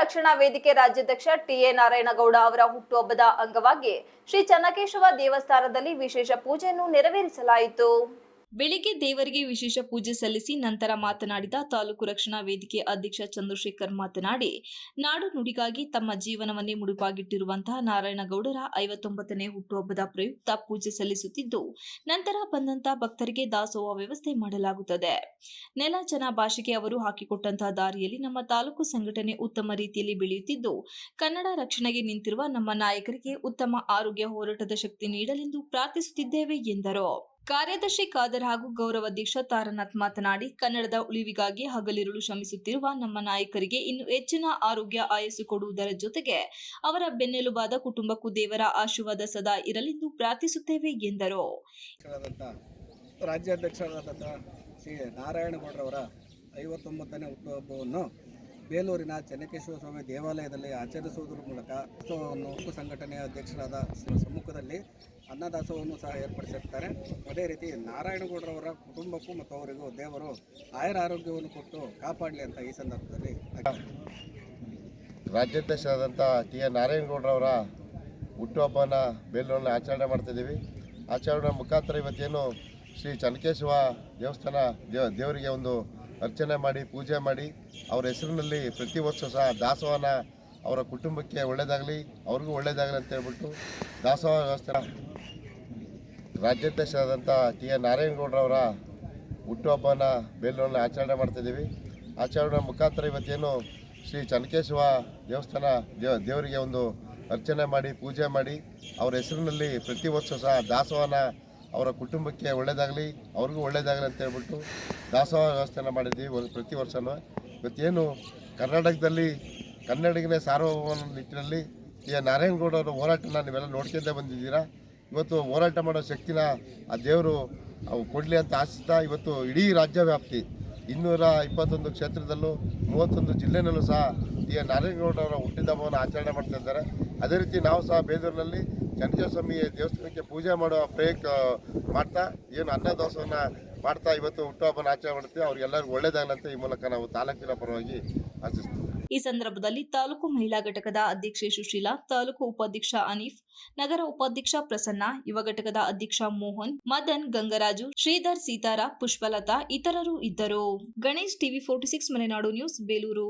ರಕ್ಷಣಾ ವೇದಿಕೆ ರಾಜ್ಯಾಧ್ಯಕ್ಷ ಎ ನಾರಾಯಣಗೌಡ ಅವರ ಹುಟ್ಟುಹಬ್ಬದ ಅಂಗವಾಗಿ ಶ್ರೀ ಚನ್ನಕೇಶವ ದೇವಸ್ಥಾನದಲ್ಲಿ ವಿಶೇಷ ಪೂಜೆಯನ್ನು ನೆರವೇರಿಸಲಾಯಿತು. ಬೆಳಿಗ್ಗೆ ದೇವರಿಗೆ ವಿಶೇಷ ಪೂಜೆ ಸಲ್ಲಿಸಿ ನಂತರ ಮಾತನಾಡಿದ ತಾಲೂಕು ರಕ್ಷಣಾ ವೇದಿಕೆ ಅಧ್ಯಕ್ಷ ಚಂದ್ರಶೇಖರ್ ಮಾತನಾಡಿ, ನಾಡು ನುಡಿಗಾಗಿ ತಮ್ಮ ಜೀವನವನ್ನೇ ಮುಡುಪಾಗಿಟ್ಟಿರುವಂತಹ ನಾರಾಯಣಗೌಡರ ಐವತ್ತೊಂಬತ್ತನೇ ಹುಟ್ಟುಹಬ್ಬದ ಪ್ರಯುಕ್ತ ಪೂಜೆ ಸಲ್ಲಿಸುತ್ತಿದ್ದು, ನಂತರ ಬಂದಂತಹ ಭಕ್ತರಿಗೆ ದಾಸೋಹ ವ್ಯವಸ್ಥೆ ಮಾಡಲಾಗುತ್ತದೆ. ನೆಲ ಜನ ಭಾಷೆಗೆ ಅವರು ಹಾಕಿಕೊಟ್ಟಂತಹ ದಾರಿಯಲ್ಲಿ ನಮ್ಮ ತಾಲೂಕು ಸಂಘಟನೆ ಉತ್ತಮ ರೀತಿಯಲ್ಲಿ ಬೆಳೆಯುತ್ತಿದ್ದು, ಕನ್ನಡ ರಕ್ಷಣೆಗೆ ನಿಂತಿರುವ ನಮ್ಮ ನಾಯಕರಿಗೆ ಉತ್ತಮ ಆರೋಗ್ಯ ಹೋರಾಟದ ಶಕ್ತಿ ನೀಡಲೆಂದು ಪ್ರಾರ್ಥಿಸುತ್ತಿದ್ದೇವೆ ಎಂದರು. ಕಾರ್ಯದರ್ಶಿ ಖಾದರ್ ಹಾಗೂ ಗೌರವಾಧ್ಯಕ್ಷ ತಾರನಾಥ್ ಮಾತನಾಡಿ, ಕನ್ನಡದ ಉಳಿವಿಗಾಗಿ ಹಗಲಿರುಳು ಶ್ರಮಿಸುತ್ತಿರುವ ನಮ್ಮ ನಾಯಕರಿಗೆ ಇನ್ನು ಹೆಚ್ಚಿನ ಆರೋಗ್ಯ ಆಯಸ್ಸು ಕೊಡುವುದರ ಜೊತೆಗೆ ಅವರ ಬೆನ್ನೆಲುಬಾದ ಕುಟುಂಬಕ್ಕೂ ದೇವರ ಆಶೀರ್ವಾದ ಸದಾ ಇರಲೆಂದು ಪ್ರಾರ್ಥಿಸುತ್ತೇವೆ ಎಂದರು. ರಾಜ್ಯಾಧ್ಯಕ್ಷರಾದಂತಹ ಶ್ರೀ ನಾರಾಯಣಗೌಡರವರ ಐವತ್ತೊಂಬತ್ತನೇ ಹುಟ್ಟುಹಬ್ಬವನ್ನು ಬೇಲೂರಿನ ಚೆನ್ನಕೇಶ್ವರ ಸ್ವಾಮಿ ದೇವಾಲಯದಲ್ಲಿ ಆಚರಿಸುವುದರ ಮೂಲಕ ಉತ್ಸವವನ್ನು ಸಂಘಟನೆಯ ಅಧ್ಯಕ್ಷರಾದ ಸಮ್ಮುಖದಲ್ಲಿ ಅನ್ನದಾಸೋಹವನ್ನು ಸಹ ಏರ್ಪಡಿಸಿರ್ತಾರೆ. ಅದೇ ರೀತಿ ನಾರಾಯಣಗೌಡರವರ ಕುಟುಂಬಕ್ಕೂ ಮತ್ತು ಅವರಿಗೂ ದೇವರು ಆಯರ ಆರೋಗ್ಯವನ್ನು ಕೊಟ್ಟು ಕಾಪಾಡಲಿ ಅಂತ ಈ ಸಂದರ್ಭದಲ್ಲಿ ರಾಜ್ಯಾಧ್ಯಕ್ಷರಾದಂಥ ಟಿ ಎನ್ ನಾರಾಯಣಗೌಡರವರ ಹುಟ್ಟುಹಬ್ಬನ ಬೇಲೂರಿನಲ್ಲಿ ಆಚರಣೆ ಮಾಡ್ತಿದ್ದೀವಿ. ಆಚರಣೆ ಮುಖಾಂತರ ಇವತ್ತೇನು ಶ್ರೀ ಚನ್ನಕೇಶವ ದೇವಸ್ಥಾನ ದೇವ ದೇವರಿಗೆ ಒಂದು ಅರ್ಚನೆ ಮಾಡಿ, ಪೂಜೆ ಮಾಡಿ, ಅವರ ಹೆಸರಿನಲ್ಲಿ ಪ್ರತಿ ವರ್ಷ ಸಹ ದಾಸವನ ಅವರ ಕುಟುಂಬಕ್ಕೆ ಒಳ್ಳೆಯದಾಗಲಿ ಅವ್ರಿಗೂ ಒಳ್ಳೆಯದಾಗಲಿ ಅಂತ ಹೇಳ್ಬಿಟ್ಟು ದಾಸೋಹ ವ್ಯವಸ್ಥೆ ರಾಜ್ಯಾಧ್ಯಕ್ಷರಾದಂಥ ಟಿ ಎನ್ ನಾರಾಯಣಗೌಡರವರ ಹುಟ್ಟುಹಬ್ಬನ ಬೇಲೂರಲ್ಲಿ ಆಚರಣೆ ಮಾಡ್ತಿದ್ದೀವಿ. ಆಚರಣೆ ಮುಖಾಂತರ ಇವತ್ತೇನು ಶ್ರೀ ಚನ್ನಕೇಶವ ದೇವಸ್ಥಾನ ದೇವ ದೇವರಿಗೆ ಒಂದು ಅರ್ಚನೆ ಮಾಡಿ, ಪೂಜೆ ಮಾಡಿ, ಅವರ ಹೆಸರಿನಲ್ಲಿ ಪ್ರತಿ ವರ್ಷ ಸಹ ದಾಸೋಹನ ಅವರ ಕುಟುಂಬಕ್ಕೆ ಒಳ್ಳೆಯದಾಗಲಿ ಅವ್ರಿಗೂ ಒಳ್ಳೆಯದಾಗಲಿ ಅಂತ ಹೇಳ್ಬಿಟ್ಟು ದಾಸೋಹ ವ್ಯವಸ್ಥೆನ ಮಾಡಿದ್ದೀವಿ ಒಂದು ಪ್ರತಿ ವರ್ಷವೂ ಇವತ್ತೇನು ಕರ್ನಾಟಕದಲ್ಲಿ, ಕನ್ನಡಿಗನೇ ಸಾರ್ವಭೌಮ ನಿಟ್ಟಿನಲ್ಲಿ ಈ ನಾರಾಯಣಗೌಡರ ಹೋರಾಟನ ನೀವೆಲ್ಲ ನೋಡ್ಕೊಂಡೇ ಬಂದಿದ್ದೀರಾ? ಇವತ್ತು ಹೋರಾಟ ಮಾಡೋ ಶಕ್ತಿನ ಆ ದೇವರು ಅವು ಕೊಡಲಿ ಅಂತ ಆಶಿಸ್ತಾ ಇವತ್ತು ಇಡೀ ರಾಜ್ಯ ವ್ಯಾಪ್ತಿ, ಇನ್ನೂರ ಇಪ್ಪತ್ತೊಂದು ಕ್ಷೇತ್ರದಲ್ಲೂ ಮೂವತ್ತೊಂದು ಜಿಲ್ಲೆನಲ್ಲೂ ಸಹ ಈ ನಾರಾಯಣಗೌಡವರ ಹುಟ್ಟಿದ ಹಬ್ಬವನ್ನು ಆಚರಣೆ ಮಾಡ್ತಾ ಇದ್ದಾರೆ. ಅದೇ ರೀತಿ ನಾವು ಸಹ ಬೇದೂರಿನಲ್ಲಿ ಚನ್ನಕೇಶ್ವರ ದೇವಸ್ಥಾನಕ್ಕೆ ಪೂಜೆ ಮಾಡೋ ಪ್ರಯುಕ್ತ ಮಾಡ್ತಾ, ಏನು ಅನ್ನದಾಸೋಹನ ಮಾಡ್ತಾ ಇವತ್ತು ಹುಟ್ಟುಹಬ್ಬನ ಆಚರಣೆ ಮಾಡ್ತೀವಿ. ಅವ್ರಿಗೆಲ್ಲರಿಗೂ ಒಳ್ಳೇದಾಗಲಂತೆ ಈ ಮೂಲಕ ನಾವು ತಾಲೂಕಿನ ಪರವಾಗಿ ಆಶಿಸ್ತೀವಿ. ಈ ಸಂದರ್ಭದಲ್ಲಿ ತಾಲೂಕು ಮಹಿಳಾ ಘಟಕದ ಅಧ್ಯಕ್ಷೆ ಸುಶೀಲಾ, ತಾಲೂಕು ಉಪಾಧ್ಯಕ್ಷ ಅನೀಫ್, ನಗರ ಉಪಾಧ್ಯಕ್ಷ ಪ್ರಸನ್ನ, ಯುವ ಘಟಕದ ಅಧ್ಯಕ್ಷ ಮೋಹನ್, ಮದನ್ ಗಂಗರಾಜು, ಶ್ರೀಧರ್ ಸೀತಾರ, ಪುಷ್ಪಲತಾ ಇತರರು ಇದ್ದರು. Ganesh TV forty six Malenadu news, Belur.